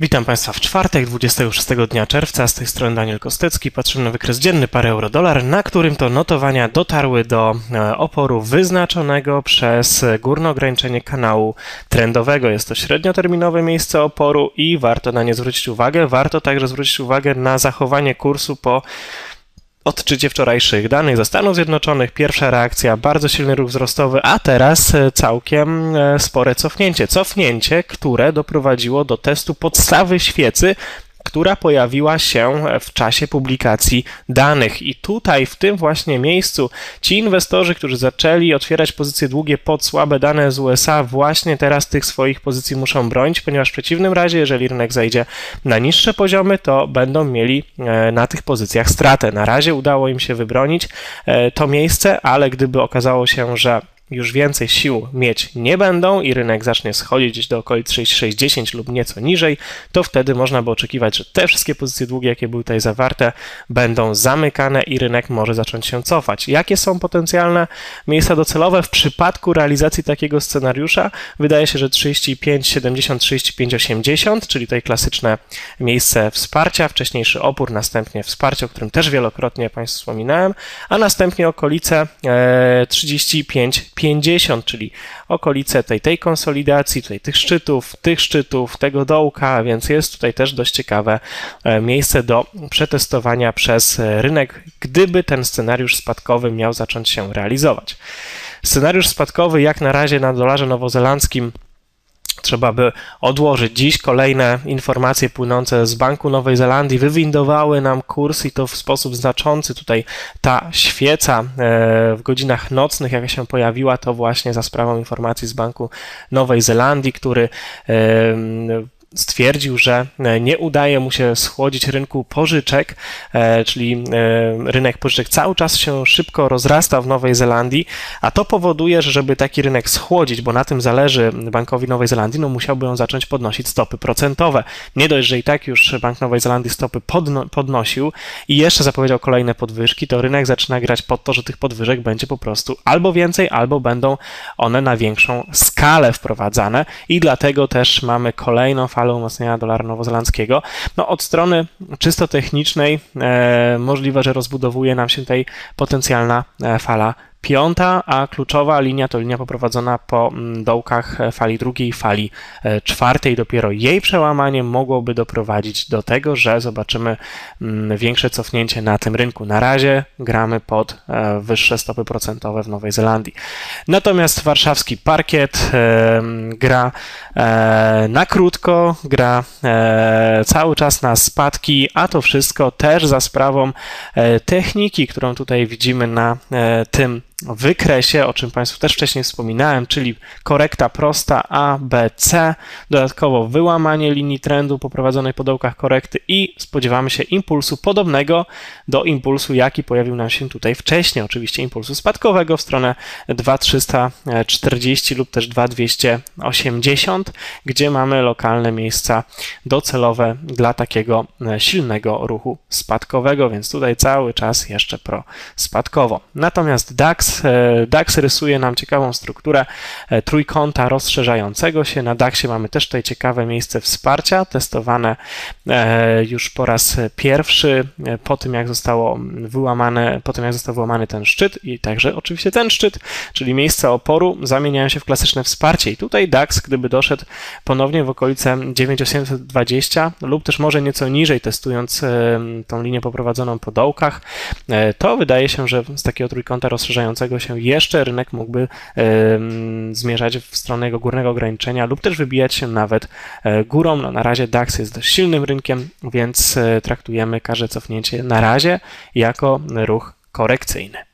Witam Państwa w czwartek, 26 dnia czerwca. Z tej strony Daniel Kostecki. Patrzymy na wykres dzienny pary euro-dolar, na którym to notowania dotarły do e, oporu wyznaczonego przez górne ograniczenie kanału trendowego. Jest to średnioterminowe miejsce oporu i warto na nie zwrócić uwagę. Warto także zwrócić uwagę na zachowanie kursu po odczycie wczorajszych danych ze Stanów Zjednoczonych, pierwsza reakcja, bardzo silny ruch wzrostowy, a teraz e, całkiem e, spore cofnięcie. Cofnięcie, które doprowadziło do testu podstawy świecy która pojawiła się w czasie publikacji danych. I tutaj, w tym właśnie miejscu, ci inwestorzy, którzy zaczęli otwierać pozycje długie pod słabe dane z USA, właśnie teraz tych swoich pozycji muszą bronić, ponieważ w przeciwnym razie, jeżeli rynek zejdzie na niższe poziomy, to będą mieli e, na tych pozycjach stratę. Na razie udało im się wybronić e, to miejsce, ale gdyby okazało się, że już więcej sił mieć nie będą i rynek zacznie schodzić gdzieś do okolic 6,60 lub nieco niżej, to wtedy można by oczekiwać, że te wszystkie pozycje długie, jakie były tutaj zawarte, będą zamykane i rynek może zacząć się cofać. Jakie są potencjalne miejsca docelowe w przypadku realizacji takiego scenariusza? Wydaje się, że 35, 70, 35, 80, czyli tutaj klasyczne miejsce wsparcia, wcześniejszy opór, następnie wsparcie, o którym też wielokrotnie Państwu wspominałem, a następnie okolice 35, e, 50, czyli okolice tej, tej konsolidacji, tutaj tych szczytów, tych szczytów, tego dołka, więc jest tutaj też dość ciekawe e, miejsce do przetestowania przez rynek, gdyby ten scenariusz spadkowy miał zacząć się realizować. Scenariusz spadkowy jak na razie na dolarze nowozelandzkim trzeba by odłożyć. Dziś kolejne informacje płynące z Banku Nowej Zelandii wywindowały nam kurs i to w sposób znaczący. Tutaj ta świeca e, w godzinach nocnych, jaka się pojawiła, to właśnie za sprawą informacji z Banku Nowej Zelandii, który stwierdził, że e, nie udaje mu się schłodzić rynku pożyczek, e, czyli e, rynek pożyczek cały czas się szybko rozrasta w Nowej Zelandii, a to powoduje, że żeby taki rynek schłodzić, bo na tym zależy Bankowi Nowej Zelandii, no musiałby on zacząć podnosić stopy procentowe. Nie dość, że i tak już Bank Nowej Zelandii stopy podno podnosił i jeszcze zapowiedział kolejne podwyżki, to rynek zaczyna grać pod to, że tych podwyżek będzie po prostu albo więcej, albo będą one na większą skalę wprowadzane i dlatego też mamy kolejną falę falę umocnienia dolara nowozelandzkiego. No, od strony czysto technicznej e, możliwe, że rozbudowuje nam się tutaj potencjalna e, fala Piąta, a kluczowa linia to linia poprowadzona po mm, dołkach fali drugiej, fali e, czwartej. Dopiero jej przełamanie mogłoby doprowadzić do tego, że zobaczymy mm, większe cofnięcie na tym rynku. Na razie gramy pod e, wyższe stopy procentowe w Nowej Zelandii. Natomiast warszawski parkiet e, gra na krótko, gra cały czas na spadki, a to wszystko też za sprawą techniki, którą tutaj widzimy na tym wykresie, o czym Państwu też wcześniej wspominałem, czyli korekta prosta A, B, C, dodatkowo wyłamanie linii trendu poprowadzonej po dołkach korekty i spodziewamy się impulsu podobnego do impulsu, jaki pojawił nam się tutaj wcześniej, oczywiście impulsu spadkowego w stronę 2340 lub też 2280, gdzie mamy lokalne miejsca docelowe dla takiego e, silnego ruchu spadkowego, więc tutaj cały czas jeszcze pro spadkowo. Natomiast DAX E, DAX rysuje nam ciekawą strukturę e, trójkąta rozszerzającego się. Na DAXie mamy też tutaj ciekawe miejsce wsparcia, testowane e, już po raz pierwszy po tym, jak zostało wyłamane, po tym, jak został wyłamany ten szczyt i także oczywiście ten szczyt, czyli miejsca oporu zamieniają się w klasyczne wsparcie. I tutaj DAX, gdyby doszedł ponownie w okolice 9820 lub też może nieco niżej, testując tą linię poprowadzoną po dołkach, to wydaje się, że z takiego trójkąta rozszerzającego się jeszcze rynek mógłby zmierzać w stronę jego górnego ograniczenia lub też wybijać się nawet e, górą. No, na razie DAX jest dość silnym rynkiem, więc e, traktujemy każde cofnięcie na razie jako ruch korekcyjny.